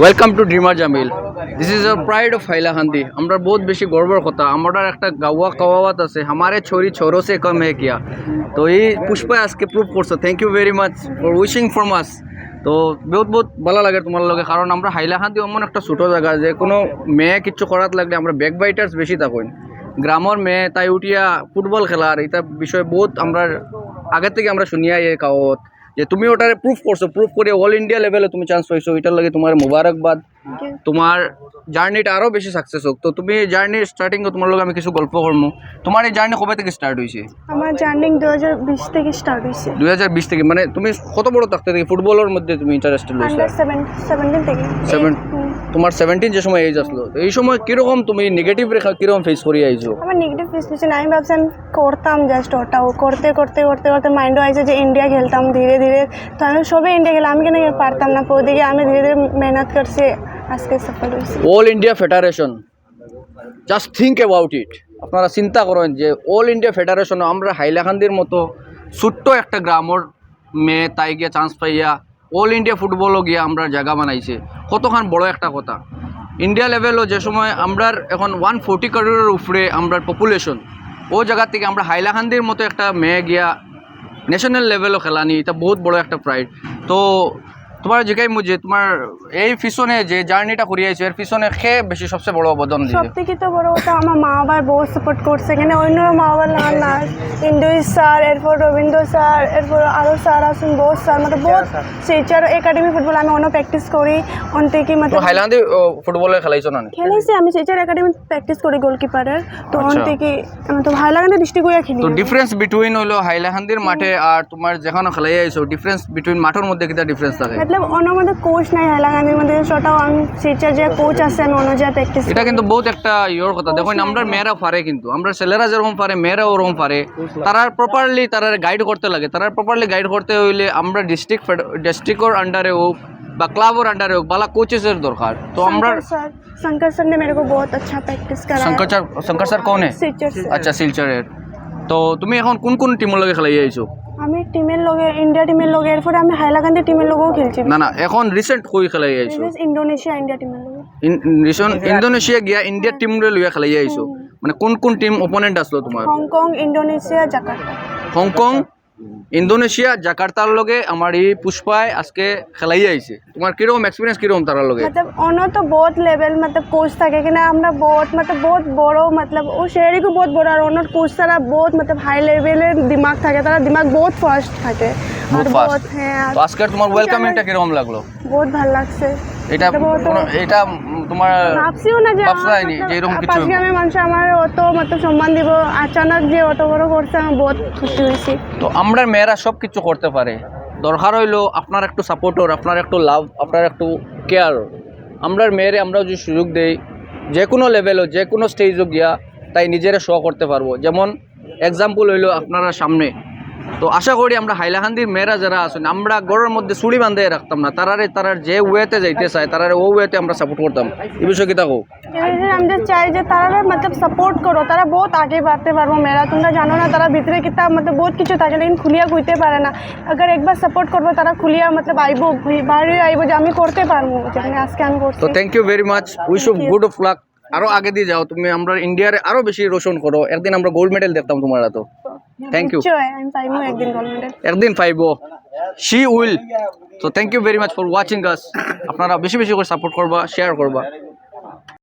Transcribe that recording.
Welcome to dreamer Jamil this is our pride of হাইলাহান্দি আমরা বহুত বেশি গর্বর কথা। আমার একটা গাওয়া কাওয়াত আছে। আমারে ছড়ি ছড়ো সে কম হে কিয়া। তো এই পুষ্পা আজকে প্রুভ করছে। Thank you very much for wishing for মাস তো বহুত বহুত ভালো লাগে তোমার লগে। কারণ আমরা হাইলাহান্দি এমন একটা ছোটো জায়গা, যে কোনো মেয়ে কিচ্ছু করার লাগলে আমরা ব্যাক বাইটার্স বেশি থাকুন গ্রামের মেয়ে, তাই উঠিয়া ফুটবল খেলার এটা বিষয়ে বহুত আমরা আগের থেকে আমরা শুনিয়াই এই কাওয়াত। যে তুমি ওটারে প্রুফ করছ প্রুফ করে অল ইন্ডিয়া লেভেলে তুমি চান্স পাইছো এটার লাগে তোমার মুবারকবাদ। তোমার জার্নিটা আরও বেশি সাকসেস হোক। তো তুমি জার্নি স্টার্টিং তোমার লগে আমি কিছু গল্প করব তোমার এই জার্নি কবে থেকে স্টার্ট হয়েছে আমার জার্নি দু হাজার বিশ থেকে স্টার্ট হয়েছে দু হাজার বিশ থেকে মানে তুমি কত বড় থাকতে থেকে? ফুটবলের মধ্যে তুমি ইন্টারেস্টেড হয়েছো সেভেন্টিন থেকে। সেভেন। তোমার সেভেন্টিন যে সময় এজ আসলো এই সময় কীরকম তুমি নেগেটিভ রেখা কীরকম ফেস করে আইছো? আমার নেগেটিভ সিচুয়েশন আমি ভাবছি আমি করতাম জাস্ট ওটাও করতে করতে করতে করতে মাইন্ডও আছে যে ইন্ডিয়া খেলতাম ধীরে ধীরে। তো আমি সবে ইন্ডিয়া খেলাম আমি কেন পারতাম না? ওদিকে আমি ধীরে ধীরে মেহনত করছি আজকে সফল হয়েছি। All India federation just think about it আপনারা চিন্তা করেন যে অল ইন্ডিয়া ফেডারেশন আমরা হাইলাকান্দির মতো ছোট্ট একটা গ্রামর মেয়ে তাই গিয়ে চান্স পাইয়া অল ইন্ডিয়া ফুটবলও গিয়ে আমরা জায়গা বানাইছে। কতখান বড় একটা কথা। ইন্ডিয়া লেভেলও যে সময় আমরার এখন ওয়ান ফোর্টি কারোরের উপরে আমরার পপুলেশন ও জায়গা থেকে আমরা হাইলাকান্দির মতো একটা মেয়ে গিয়া ন্যাশনাল লেভেলও খেলানি, এটা বহুত বড় একটা প্রাইড তো তোমার জিগাই মুঝে তোমার এই পিছনে যে জার্নিটা করিয়েছো এর পিছনে খে বেশি সবচেয়ে বড় অবদান সব দিয়েছে? থেকে তো বড় কথা আমার মা বাবার বহুত সাপোর্ট করছে এখানে। অন্য মা বাবার না না। ইন্দুইস স্যার এরপর রবীন্দ্র স্যার এরপর আরও স্যার আছেন বহুত স্যার মানে বহুত শিলচর একাডেমি ফুটবল আমি অন্য প্র্যাকটিস করি। অন থেকে মানে হাইলাকান্দি ফুটবলে খেলাইছো না? খেলেছি আমি শিলচর একাডেমি প্র্যাকটিস করি গোলকিপারের তো অন আচ্ছা। থেকে আমি তো লাগে ডিস্ট্রিক্ট হয়ে খেলি। তো ডিফারেন্স বিটুইন হলো হাইলাকান্দির মাঠে আর তোমার যেখানে খেলাই আইছো ডিফারেন্স বিটুইন মাঠের মধ্যে কিটা ডিফারেন্স থাকে? মতলব অন্য মধ্যে কোচ নাই হাইলাকান্দির মধ্যে সেটাও আমি শিলচর যে কোচ আছে আমি অন্য জায়গায় প্র্যাকটিস এটা কিন্তু বহুত একটা ইয়োর কথা দেখো আমরা মেয়েরা পারে কিন্তু আমরা ছেলেরা যেরকম পারে মেয়েরা ওরকম পারে তারা প্রপারলি তারা গাইড করতে লাগে তারা প্রপারলি গাইড করতে হইলে আমরা ডিস্ট্রিক্ট ডিস্ট্রিক্টর আন্ডারে হোক বা ক্লাবের আন্ডারে হোক বালা কোচেসের দরকার তো আমরা सर शंकर सर ने मेरे को बहुत अच्छा प्रैक्टिस कराया শঙ্কর স্যার শঙ্কর স্যার কোন শিলচর से আচ্ছা শিলচরের তো তুমি এখন কোন কোন টিমের লগে খেলাই আইছো আমি টিমের লগে ইন্ডিয়া টিমের লগে এরপরে আমি হাইলাকান্দি টিমের লগেও খেলছি। না না এখন রিসেন্ট কই খেলাই আইছো? ইন্দোনেশিয়া ইন্ডিয়া টিমের লগে রিসেন্ট ইন্দোনেশিয়া গিয়া ইন্ডিয়ার টিম লইয়া খেলাই আইছো? মানে কোন কোন টিম অপোনেন্ট আসলো তোমার? Hong Kong Indonesia Jakarta Hong Kong Indonesia জাকার্তার লগে আমার এই পুষ্পায় আজকে খেলাই আইছে তোমার কিরকম এক্সপিরিয়েন্স কিরকম তার লগে मतलब उन्होंने तो बहुत लेवल मतलब कोच था कि ना हमरा बहुत मतलब बहुत বড় मतलब वो शहरी को बहुत বড় আর ওনার কোচ তারা বহুত मतलब হাই লেভেলের দিমাগ থাকে তারা দিমাগ বহুত ফাস্ট থাকে আর বহুত ফাস্ট বহুত হ্যাঁ আর তো আজকের তোমার ওয়েলকামিংটা কিরকম লাগলো বহুত ভালো লাগছে এটা এটা তোমার ভাবছিও না যে ভাবছ আমার যে এরকম কিছু? গ্রামের মানুষ আমার অত মতলব সম্মান দিব। আচানক যে অত বড় করছে আমি বহুত খুশি হয়েছি। তো আমরা মেয়েরা সব কিছু করতে পারে। দরকার হইল আপনার একটু সাপোর্টর আপনার একটু লাভ আপনার একটু কেয়ার আমরার মেয়েরে আমরা যদি সুযোগ দেই যে কোনো লেভেলও যে কোনো স্টেজও গিয়া তাই নিজেরা শো করতে পারব। যেমন এক্সাম্পল হইল আপনারা সামনে। তো আশা করি আমরা হাইলাকান্দির মেয়েরা যারা আছেন আমরা গড়ের মধ্যে চুড়ি বান্ধে রাখতাম না। তারারে তারার যে ওয়েতে যাইতে চায় তারারে ও ওয়েতে আমরা সাপোর্ট করতাম। এই বিষয়ে কি থাকো? আমি চাই যে তারা মতলব সাপোর্ট করো। তারা বহুত আগে বাড়তে পারব মেয়েরা। তোমরা জানো না তারা ভিতরে কিতা মতলব বহুত কিছু থাকে লেকিন খুলিয়া কইতে পারে না। একবার সাপোর্ট করব তারা খুলিয়া মতলব আইবো বাইরে আইবো যে আমি করতে পারব। যেখানে আজকে আমি করছি। তো thank you very much wish of good of luck আরও আগে দিয়ে যাও তুমি আমরা ইন্ডিয়ার আরও বেশি রোশন করো। একদিন আমরা গোল্ড মেডেল দেখতাম তোমার তো থ্যাংক ইউ একদিন পাইবো। শি উইল তো thank you very much for watching us আপনারা বেশি বেশি করে সাপোর্ট করবা শেয়ার করবা।